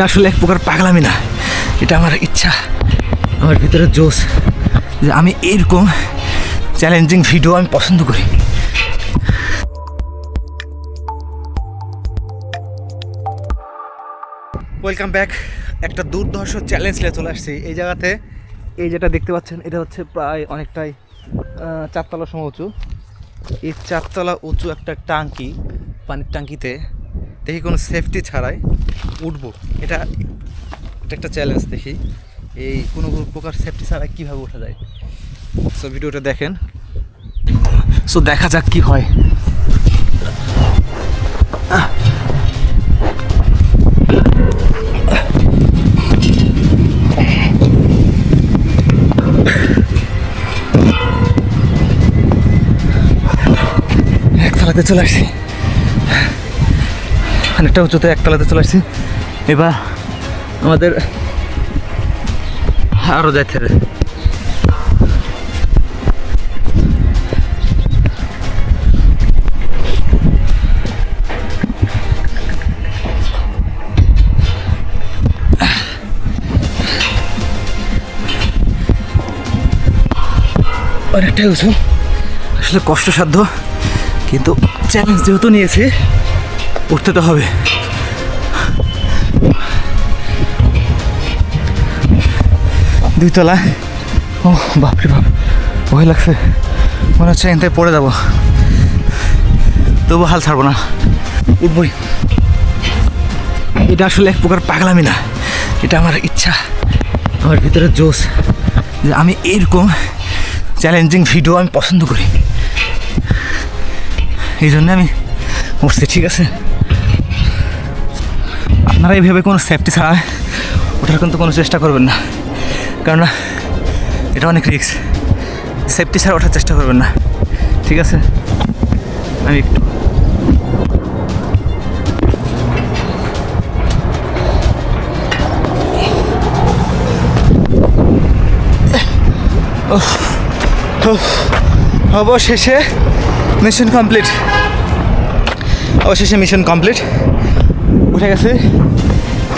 এটা আসলে এক প্রকার পাগলামি না। এটা আমার ইচ্ছা, আমার ভিতরে জোশ যে আমি এইরকম চ্যালেঞ্জিং ভিডিও আমি পছন্দ করি। ওয়েলকাম ব্যাক একটা দুর্ধর্ষ চ্যালেঞ্জ নিয়ে চলে আসছি। এই জায়গাতে এই যেটা দেখতে পাচ্ছেন, এটা হচ্ছে প্রায় অনেকটাই চারতলা সময় উঁচু। এই চারতলা উঁচু একটা টাঙ্কি, পানির টাঙ্কিতে দেখি কোনো সেফটি ছাড়াই উঠবো। এটা এটা একটা চ্যালেঞ্জ দেখি। এই কোনো প্রকার সেফটি ছাড়াই কীভাবে ওঠা যায়? সো ভিডিওটা দেখেন। সো দেখা যাক কি হয়। একতলাতে চলে আসছি। অনেকটা উঁচুতে একতলাতে চলে আসছি। এবার আমাদের আরও যাইতে হবে। অনেকটাই উঁচু। আসলে কষ্টসাধ্য, কিন্তু চ্যালেঞ্জ যেহেতু নিয়েছি উঠতে তো হবে। দুই দুইতলা। ও বাপরে বাপ। ভয় লাগছে। মনে হচ্ছে থেকে পড়ে যাব। তবু হাল ছাড়বো না। উঠবই এটা আসলে এক প্রকার পাগলামি না। এটা আমার ইচ্ছা। আমার ভিতরে জোশ যে আমি এইরকম চ্যালেঞ্জিং ভিডিও আমি পছন্দ করি। এই জন্য আমি উঠছি, ঠিক আছে? আপনারা এইভাবে কোনো সেফটি ছাড়া ওঠার কিন্তু কোনো চেষ্টা করবেন না। কারণ এটা অনেক রিস্ক সেফটি ছাড়া ওঠার চেষ্টা করবেন না। ঠিক আছে? আমি একটু অবশেষে মিশন কমপ্লিট অবশেষে মিশন কমপ্লিট উঠে গেছে।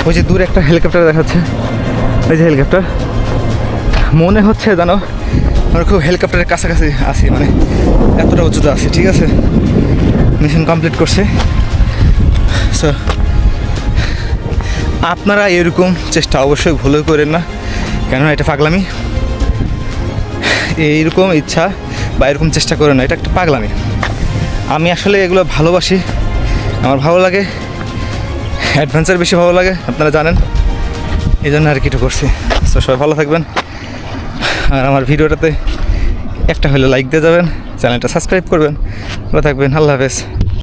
ওই যে দূরে একটা হেলিকপ্টার দেখাচ্ছে। ওই যে হেলিকপ্টার মনে হচ্ছে জানো আমরা খুব হেলিকপ্টারের কাছাকাছি আছি মানে এতটা উঁচুতে আছি, ঠিক আছে? মিশন কমপ্লিট করছে। সো আপনারা এরকম চেষ্টা অবশ্যই ভুলও করেন না। কেননা এটা পাগলামি। এইরকম ইচ্ছা বা এরকম চেষ্টা করে না, এটা একটা পাগলামি। আমি আসলে এগুলো ভালোবাসি। আমার ভালো লাগে। অ্যাডভেঞ্চার বেশি ভালো লাগে, আপনারা জানেন। এই জন্য আর কি একটু করছি। তো সবাই ভালো থাকবেন। আর আমার ভিডিওটাতে একটা হলে লাইক দিয়ে যাবেন, চ্যানেলটা সাবস্ক্রাইব করবেন। ভালো থাকবেন, আল্লাহ হাফেজ।